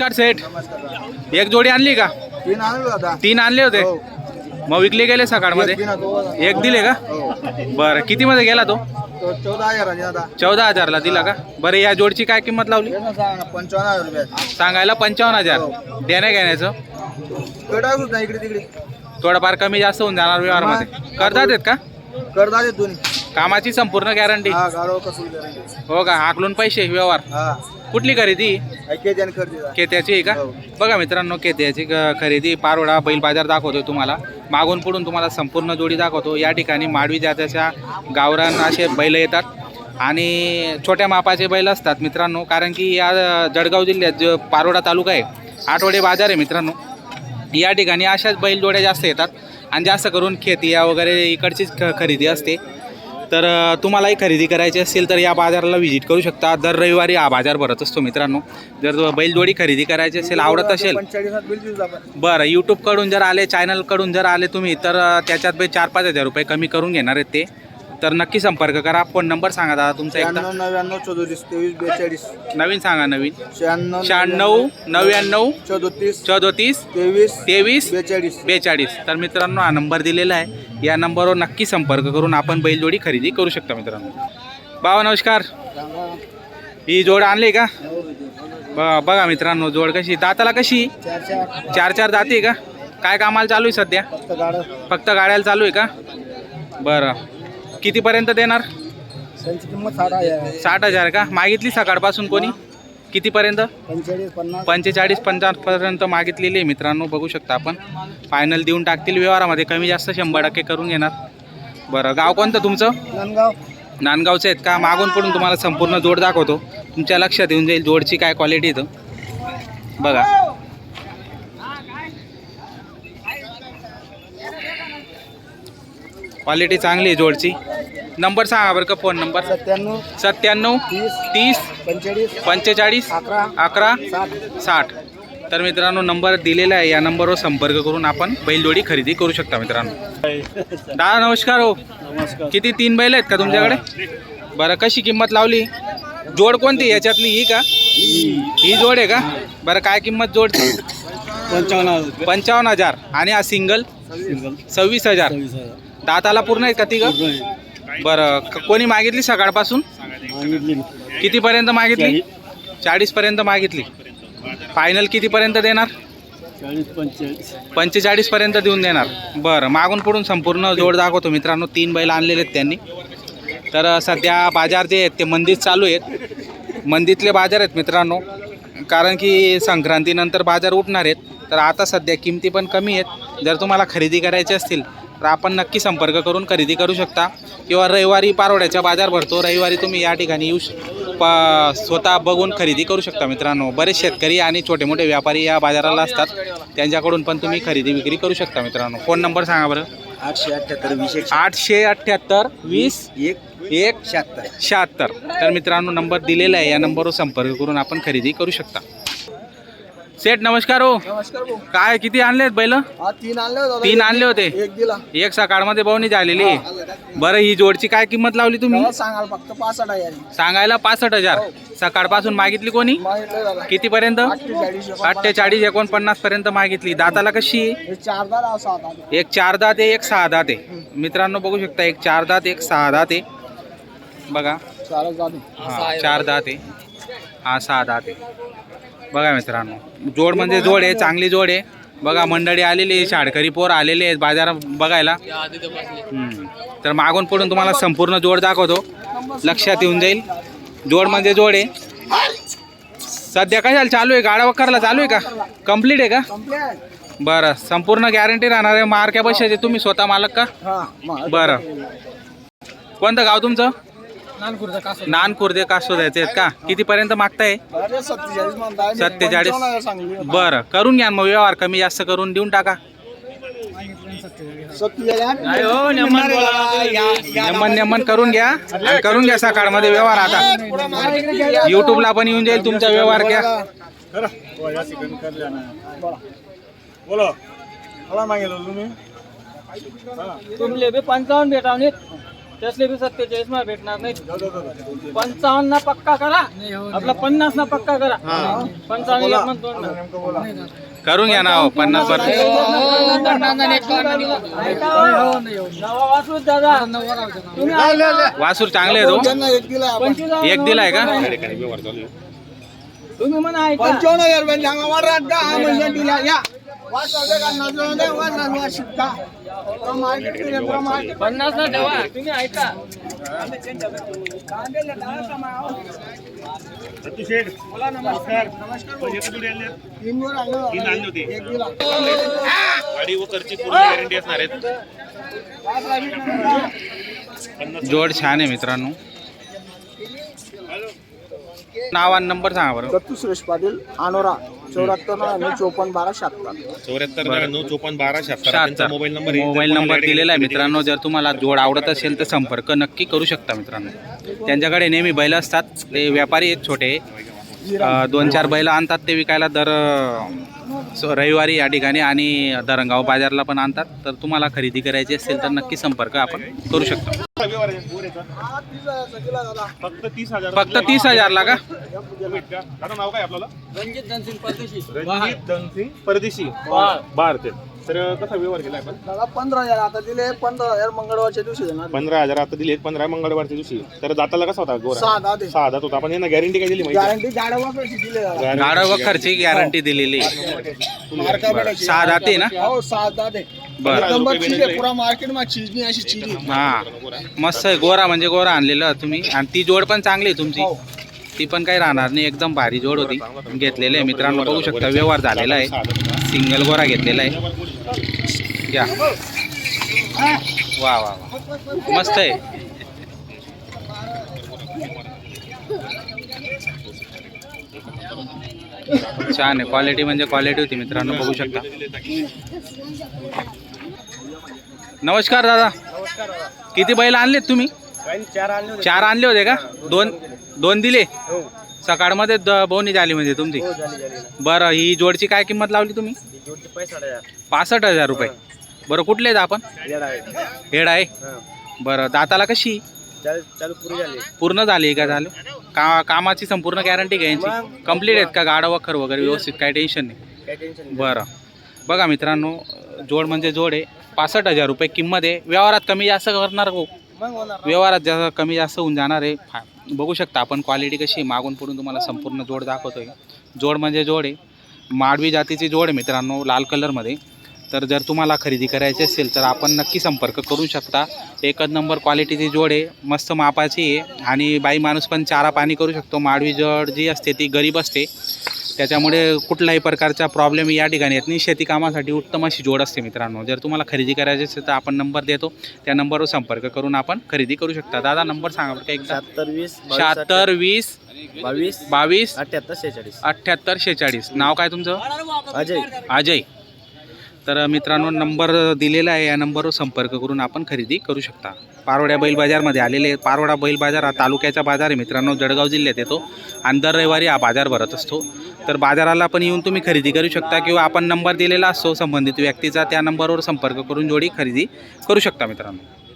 नमस्कार सेठ. एक जोडी आणली का? तीन आणलो तीन आणले होते? हो. मग विकले गेले सकाळमध्ये? एक बिना. एक दिले का? हो. बरं किती मध्ये गेला तो? तो चौदा हजार चौदा हजारला दिला का? बरं या जोडची काय किंमत लावली? हे ना सांग ना, पंचावन्न हजार रुपये. सांगायला पंचावन्न हजार. हो. देण्या घेण्याचं? कटाकूच ना इकडे तिकडे. थोडंफार कमी जास्त होऊन जाणार व्यवहारमध्ये. करतात का? करता दोन्ही. कामाची संपूर्ण गॅरंटी हा हो का? हाकलून पैसे व्यवहार. कुठली खरेदी? केत्याची आहे का? हो. बघा मित्रांनो केत्याची ग- खरेदी पारोडा बैल बाजार दाखवतोय तुम्हाला. मागून पुढून तुम्हाला संपूर्ण जोडी दाखवतो. या ठिकाणी माडवी जात्याच्या गावरान असे बैल येतात. आणि छोट्या मापाचे बैल असतात मित्रांनो कारण की या जळगाव जिल्ह्यात जो पारोडा तालुका आहे आठवडे बाजार आहे मित्रांनो. या ठिकाणी अशाच बैलजोड्या जास्त येतात. आणि जास्त करून खेतिया वगैरे इकडचीच ख खरेदी असते. तर तुम्हालाही खरेदी करायची असेल तर या बाजाराला व्हिजिट करू शकता. दर रविवारी हा बाजार भरत असतो मित्रांनो. जर बैलजोडी खरेदी करायची असेल आवडत असेल. बरं यूट्यूबकडून जर आले चॅनलकडून जर आले तुम्ही तर त्याच्यात बे चार पाच हजार रुपये कमी करून घेणार आहेत ते. तर नक्की संपर्क करा. फोन नंबर सांगा दादा तुमचा एकदा. नव्याण्णव चौदतीस तेवीस बेचाळीस. नवीन सांगा नवीन. शहाण्णव शहाण्णव नव्याण्णव चौदतीस चौदतीस तेवीस तेवीस बेचाळीस. बेचाळीस. तर मित्रांनो हा नंबर दिलेला आहे. या नंबरवर नक्की संपर्क करून आपण बैलजोडी खरेदी करू शकता मित्रांनो. बाबा नमस्कार. ही जोड आणली का? ब- बघा मित्रांनो जोड कशी. दाताला कशी? चार चार चार चार दाते का? काय कामाला चालू आहे सध्या? फक्त गाडं. फक्त गाड्याला चालू आहे का? बरं. कितीपर्यंत देणार? त्यांची किंमत साठ हजार का? मागितली सकाळपासून कोणी? कितीपर्यंत? पंचेचाळीस पन्नास. पंचेचाळीस पन्नासपर्यंत मागितलेली आहे मित्रांनो बघू शकता आपण. फायनल देऊन टाकतील व्यवहारामध्ये कमी जास्त शंभर टक्के करून घेणार. बरं गाव कोणतं तुमचं? नांदगाव. नांदगावचं आहेत का? मागून पडून तुम्हाला संपूर्ण जोड दाखवतो. तुमच्या लक्षात येऊन जाईल जोडची काय क्वालिटी इथं बघा. क्वालिटी चांगली आहे जोडची. नंबर सांगा बरं का फोन नंबर सत्त्याण्णव सत्त्याण्णव तीस तीस पंचेचाळीस पंचेचाळीस अकरा अकरा साठ. तर मित्रांनो नंबर दिलेला आहे. या नंबरवर संपर्क करून आपण बैलजोडी खरेदी करू शकता मित्रांनो. दादा नमस्कार हो. नमस्कार. किती तीन बैल आहेत का तुमच्याकडे? बरं कशी किंमत लावली? जोड कोणती याच्यातली ही का? ही जोड आहे का? बरं काय किंमत जोड पंचावन्न पंचावन्न हजार. आणि हा सिंगल सव्वीस हजार. दाताला पूर्ण आहेत का ती ग बरं क- कोणी मागितली सकाळपासून? कितीपर्यंत मागितली? चाळीसपर्यंत मागितली. फायनल कितीपर्यंत देणार? चाळीस पंचेचाळीस. पंचेचाळीस पर्यंत देऊन देणार. बरं मागून पुढून संपूर्ण जोड दाखवतो मित्रांनो. तीन बैल आणलेले आहेत त्यांनी. तर अ, सध्या बाजार जे आहेत ते मंदीत चालू आहेत. मंदीतले बाजार आहेत मित्रांनो. कारण की संक्रांतीनंतर बाजार उठणार आहेत. तर आता सध्या किमती पण कमी आहेत. जर तुम्हाला खरेदी करायची असतील तर आपण नक्की संपर्क करून खरेदी करू शकता. किंवा रविवारी पारोड्याचा बाजार भरतो. रविवारी तुम्ही या ठिकाणी येऊ प स्वतः बघून खरेदी करू शकता मित्रांनो. बरेच शेतकरी आणि छोटे मोठे व्यापारी या बाजाराला असतात. त्यांच्याकडून पण तुम्ही खरेदी विक्री करू शकता मित्रांनो. फोन नंबर सांगा बरं. आठशे अठ्ठ्याहत्तर वीस एकशे आठशे अठ्ठ्याहत्तर वीस एक एक शहात्तर. शहात्तर. तर मित्रांनो नंबर दिलेला आहे. या नंबरवर संपर्क करून आपण खरेदी करू शकता. सेठ नमस्कार हो. नमस्कार भाऊ. काय किती आणले आहेत बैल? हा तीन आणले होते तीन आणले होते? एक दिला. एक सकाळमध्ये बहुनी झालेली. बरं ही जोडची काय किंमत लावली तुम्ही? सांगाल फक्त पासष्ट आहे. सांगायला पासष्ट हजार. सकाळपासून मागितली कोणी? मागितलं दादा. कितीपर्यंत? अठ्ठेचाळीस एकोणपन्नास. अठ्ठेचाळीस एकोणपन्नास पर्यंत मागितली. दाताला कशी? हे चार असं आता एक चार दात आहे एक सहा दात आहे. मित्रांनो बघू शकता एक चार दात एक सहा दात आहे. बघा. चारच हा चार दात आहे. हा सहा दात आहे. बघा मित्रांनो जोड म्हणजे जोड आहे चांगली जोड आहे. बघा मंडळी आलेली आहे शाळकरी पोर आलेले आहेत बाजार बघायला. हम्म. तर मागून पडून तुम्हाला संपूर्ण जोड दाखवतो. लक्षात येऊन जाईल. जोड म्हणजे जोड आहे. सध्या कशाला चालू आहे? गाडा वखरला चालू आहे का? कंप्लीट आहे का? बरं संपूर्ण गॅरंटी राहणार आहे. मार्क्या पैशाचे तुम्ही स्वतः मालक का? बरं. कोणतं गाव तुमचं? कासव. नानकुर्दे कासो द्यायचे आहेत का कितीपर्यंत मागताय सत्तेचाळीस म्हणताय मी. 47. पंचावन्न हजार सांगली होता. बरं करून घ्या मग व्यवहार कमी जास्त करून देऊन टाका. हो, नेमन नेमन करून घ्या आणि करून घ्या सकाळमध्ये व्यवहार आता युट्यूबला पण येऊन जाईल तुमचा व्यवहार घ्या तुम्ही तुमले बी पंचावन्न भेटावणे त्यासले बी सत्तेचाळीसमध्ये भेटणार नाही पंचावन्न ना पक्का करा आपला पन्नास ना पक्का करा पंचावन्न एक म्हणतो ना. करून घ्या ना हो, पन्नास वासरूच दादा. वासूर चांगले आहे एक दिला आपण पंचवीस एक दिलाय का तुम्ही म्हणा पंचावन्न हजार रुपये सांगा वाटत का हा म्हणजे दिला या राहणार वाच शिकता पन्नास ना ठेवा तुम्ही ऐका. गाडी व पूर्ण गॅरंटी असणार आहेत. जोड छान आहे मित्रांनो. नाव आणि नंबर सांगा बरं. दत्तू सुरेश पाटील अनोरा चौऱ्याहत्तर नव्याण्णव चोपन्न बारा शहात्तर चौऱ्याहत्तर नऊ चोपन्न बारा शहात्तर त्यांचा मोबाईल नंबर आहे. मोबाईल जर नंबर तुम्हाला दिलेला आहे मित्रांनो. जर तुम्हाला जोड आवडत असेल तर संपर्क नक्की करू शकता मित्रांनो. त्यांच्याकडे नेहमी बैल असतात. ते व्यापारी आहेत छोटे. अं, दोन चार बैल आणतात ते विकायला. दर अं, स- रविवारी या ठिकाणी आणि दरंगाव बाजारला पण आणतात. तर तुम्हाला खरेदी करायची असेल तर नक्की संपर्क आपण करू शकतो. फक्त तीस हजार. फक्त तीस हजारला का? दादा नाव काय आपल्याला? रणजित धनसिंग परदेशी. रणजित धनसिंग परदेशी. ते. तर कसा व्यवहार केला आपण? दादा पंधरा हजार आता दिले पंधरा हजार मंगळवारच्या दिवशी देणार पंधरा हजार आता दिले पंधरा मंगळवारच्या दिवशी. तर दाताला कसा होता गोरा? सहा दहा दे. सहा हजार होता. आपण यांना गॅरंटी काय दिली माहिती गॅरंटी गाड्या वापरायची दिले दादा गॅरंटी दिलेली. मार्का भेटायची. सहा जाते ना? हो सहा दहा दे. बरं. एक नंबर चीज आहे पुरा मार्केट मा चीज नाही अशी चीज आहे. हा. मस्त आहे गोरा म्हणजे गोरा आणलेलं तुम्ही. आणि ती जोड पण चांगली आहे तुमची. ती पण काही राहणार नाही. एकदम भारी जोड होती. घेतलेली आहे मित्रांनो. बघू शकता व्यवहार झालेला आहे. सिंगल गोरा घेतलेला आहे. घ्या वा वा वा. मस्त आहे. छान आहे. क्वालिटी म्हणजे क्वालिटी होती मित्रांनो. बघू शकता. नमस्कार दादा. किती बैल आणलेत तुम्ही? चार आणले होते. चार आणले होते का? दोन दोन दिले? हो. सकाळमध्ये द- बोनी झाली म्हणजे तुमची? हो झाली झाली. बरं ही जोडची काय किंमत लावली तुम्ही? ही जोडची पैसा द्या पासष्ट हजार रुपये. बरं कुठले आहेत आपण? आहे. हेड आहे? हा. बरं दाताला कशी? चालू चालू पुरी झाली. पूर्ण झाली का झालं? का कामाची संपूर्ण गॅरंटी घ्यायची कंप्लीट आहेत का? गाडा वखर वगैरे व्यवस्थित काही टेन्शन नाही. काय टेन्शन नाही. बरं. बघा मित्रांनो जोड म्हणजे जोड आहे. पासष्ट हजार रुपये किंमत आहे. व्यवहारात कमी जास्त करणार हो. व्यवहारात जास्त कमी जास्त होऊन जाणार आहे फा- बघू शकता आपण क्वालिटी कशी मागून पुढून तुम्हाला संपूर्ण जोड दाखवतो आहे जोड म्हणजे जोड आहे. माडवी जातीची जोड आहे मित्रांनो लाल कलरमध्ये तर जर तुम्हाला खरेदी करायची असेल तर आपण नक्की संपर्क करू शकता. एकच नंबर क्वालिटीची जोड आहे मस्त मापाची आहे. आणि बाई माणूस पण चारा पाणी करू शकतो. माडवी जोड जी असते ती गरीब असते. त्याच्यामुळे कुठल्याही प्रकारचा प्रॉब्लेम या ठिकाणी येत नाही. शेती कामासाठी उत्तम अशी जोड असते मित्रांनो. जर तुम्हाला खरेदी करायची असेल तर आपण नंबर देतो. त्या नंबरवर संपर्क करून आपण खरेदी करू शकता. दादा नंबर सांगा बरं का एकदा. शहात्तर वीस शहात्तर वीस बावीस बावीस अठ्याहत्तर शेहेचाळीस. अठ्ठ्याहत्तर शेहेचाळीस. नाव काय तुमचं? अजय. अजय. तर मित्रांनो नंबर दिलेला आहे. या नंबरवर संपर्क करून आपण खरेदी करू शकता. पारोड्या बैल बाजारमध्ये आलेले पारोडा बैल बाजार हा तालुक्याचा बाजार आहे मित्रांनो. जळगाव जिल्ह्यात येतो आणि दर रविवारी हा बाजार भरत असतो. तर बाजाराला पण येऊन तुम्ही खरेदी करू शकता किंवा आपण नंबर दिलेला असतो संबंधित व्यक्तीचा त्या नंबरवर संपर्क करून जोडी खरेदी करू शकता मित्रांनो.